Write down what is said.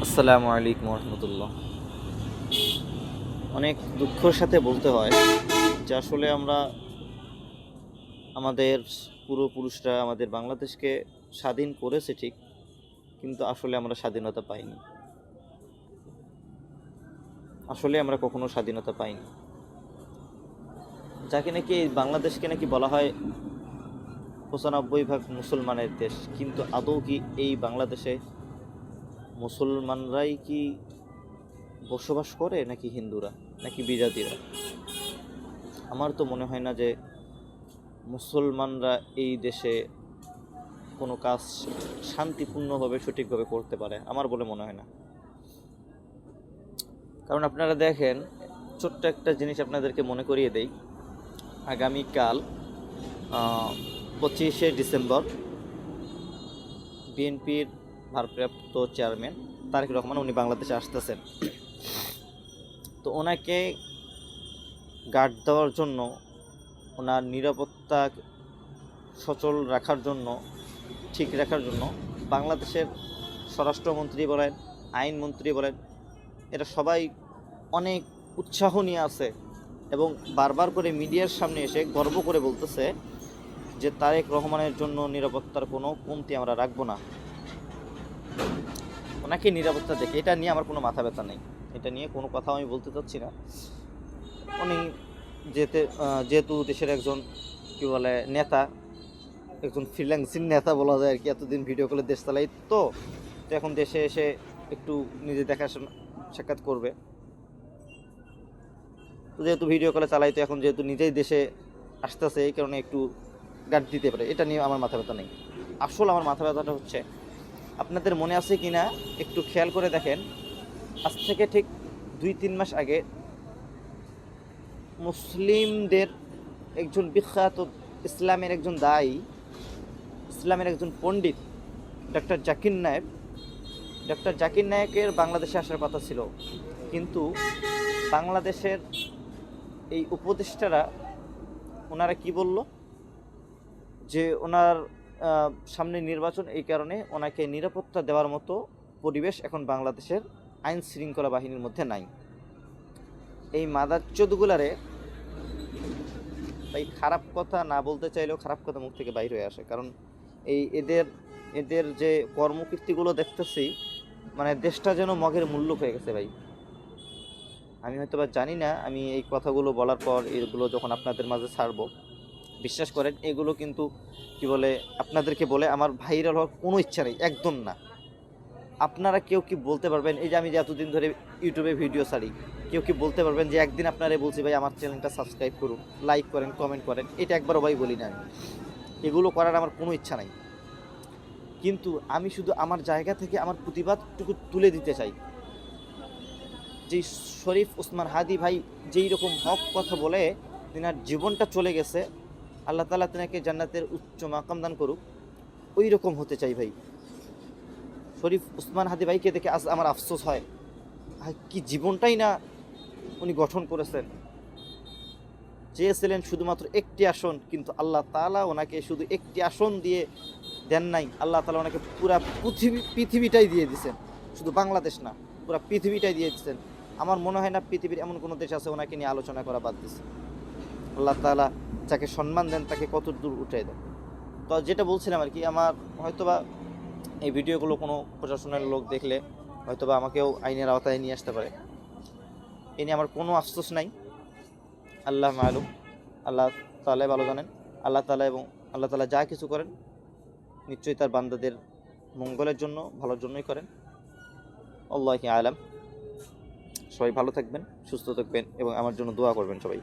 আসসালামু আলাইকুম রহমতুল্লাহ অনেক দুঃখের সাথে বলতে হয় যে আসলে আমরা আমাদের পূর্বপুরুষরা আমাদের বাংলাদেশকে স্বাধীন করেছে ঠিক, কিন্তু আসলে আমরা স্বাধীনতা পাইনি। আসলে আমরা কখনো স্বাধীনতা পাইনি। যাকে নাকি বাংলাদেশকে নাকি বলা হয় পঁচানব্বই ভাগ মুসলমানের দেশ, কিন্তু আদৌ কি এই বাংলাদেশে মুসলমানরাই কি বসবাস করে নাকি হিন্দুরা, নাকি বিজাতিরা? আমার তো মনে হয় না যে মুসলমানরা এই দেশে কোনো কাজ শান্তিপূর্ণভাবে সঠিকভাবে করতে পারে, আমার বলে মনে হয় না। কারণ আপনারা দেখেন, ছোট্ট একটা জিনিস আপনাদেরকে মনে করিয়ে দেই। আগামীকাল পঁচিশে ডিসেম্বর, বিএনপির ভারপ্রাপ্ত চেয়ারম্যান তারেক রহমান উনি বাংলাদেশে আসতেছেন। তো ওনাকে গার্ড দেওয়ার জন্য, ওনার নিরাপত্তা সচল রাখার জন্য, ঠিক রাখার জন্য বাংলাদেশের স্বরাষ্ট্রমন্ত্রী বলেন, আইনমন্ত্রী বলেন, এরা সবাই অনেক উৎসাহ নিয়ে আছে এবং বারবার করে মিডিয়ার সামনে এসে গর্ব করে বলতেছে যে তারেক রহমানের জন্য নিরাপত্তার কোনো কমতি আমরা রাখব না। ওনাকে নিরাপত্তা দেখে, এটা নিয়ে আমার কোনো মাথা ব্যথা নেই। এটা নিয়ে কোনো কথা আমি বলতে চাচ্ছি না। উনি যেতে যেহেতু দেশের একজন, কি বলে, নেতা, একজন ফ্রিল্যান্সিং নেতা বলা যায় আর কি, এতদিন ভিডিও কলে দেশ চালাই, তো তো এখন দেশে এসে একটু নিজে দেখাশোনা, সাক্ষাৎ করবে। তো যেহেতু ভিডিও কলে চালাই, তো এখন যেহেতু নিজেই দেশে আসতেছে, এই কারণে একটু গার্ড দিতে পারে। এটা নিয়ে আমার মাথা ব্যথা নেই। আসল আমার মাথা ব্যথাটা হচ্ছে আপনাদের মনে আছে কি না একটু খেয়াল করে দেখেন। আজ থেকে ঠিক দুই তিন মাস আগে মুসলিমদের একজন বিখ্যাত ইসলামের একজন দায়ী, ইসলামের একজন পণ্ডিত ডক্টর জাকির নায়েক। ডক্টর জাকির নায়েকের বাংলাদেশে আসার কথা ছিল। কিন্তু বাংলাদেশের এই উপদেষ্টারা, ওনারা কি বলল? যে ওনার সামনে নির্বাচন এই কারণে ওনাকে নিরাপত্তা দেওয়ার মতো পরিবেশ এখন বাংলাদেশের আইন শৃঙ্খলা বাহিনীর মধ্যে নাই। এই মাদাচ্চদগুলারে তাই খারাপ কথা না বলতে চাইলেও খারাপ কথা মুখ থেকে বাইর হয়ে আসে। কারণ এই এদের এদের যে কর্মকীর্তিগুলো দেখতেছি মানে দেশটা যেন মগের মূল্য হয়ে গেছে ভাই। আমি হয়তো বা জানি না, আমি এই কথাগুলো বলার পর এগুলো যখন আপনাদের মাঝে ছাড়বো। বিশ্বাস করেন, এগুলো কিন্তু, কি বলে, আপনাদেরকে বলে আমার ভাইরাল হওয়ার কোনো ইচ্ছা নেই, একদম না। আপনারা কেউ কি বলতে পারবেন, এই যে আমি যে এতদিন ধরে ইউটিউবে ভিডিও ছাড়ি, কেউ কি বলতে পারবেন যে একদিন আপনারা বলছি, ভাই, আমার চ্যানেলটা সাবস্ক্রাইব করুন, লাইক করেন, কমেন্ট করেন, এটা একবারও ভাই বলি না আমি। এগুলো করার আমার কোনো ইচ্ছা নাই। কিন্তু আমি শুধু আমার জায়গা থেকে আমার প্রতিবাদটুকু তুলে দিতে চাই। যে শরীফ ওসমান হাদি ভাই যেই রকম হক কথা বলে, তিনার জীবনটা চলে গেছে আল্লাহ তালা তিনাকে জান্নাতের উচ্চ মাকাম দান করুক। ওই রকম হতে চাই ভাই। শরীফ উসমান হাদি ভাইকে দেখে আজ আমার আফসোস হয়। কি জীবনটাই না উনি গঠন করেছেন। চেয়েছিলেন শুধুমাত্র একটি আসন, কিন্তু আল্লাহ তালা ওনাকে শুধু একটি আসন দিয়ে দেন নাই। আল্লাহ তালা ওনাকে পুরা পৃথিবী, পৃথিবীটাই দিয়ে দিছেন শুধু বাংলাদেশ না, পুরা পৃথিবীটাই দিয়ে দিচ্ছেন আমার মনে হয় না পৃথিবীর এমন কোনো দেশ আছে ওনাকে নিয়ে আলোচনা করা বাদ দিছে আল্লাহ তালা যাকে সম্মান দেন, তাকে কত দূর উঠে দেন। তো যেটা বলছিলাম আর কি, আমার হয়তোবা এই ভিডিওগুলো কোনো প্রশাসনের লোক দেখলে হয়তোবা আমাকেও আইনের আওতায় নিয়ে আসতে পারে। এ নিয়ে আমার কোনো আফসোস নাই। আল্লাহ মালুম, আল্লাহ তালাই ভালো জানেন। আল্লাহ তালা এবং আল্লাহ তালা যা কিছু করেন, নিশ্চয়ই তার বান্দাদের মঙ্গলের জন্য, ভালোর জন্যই করেন। আল্লাহ আলাম। সবাই ভালো থাকবেন, সুস্থ থাকবেন এবং আমার জন্য দোয়া করবেন সবাই।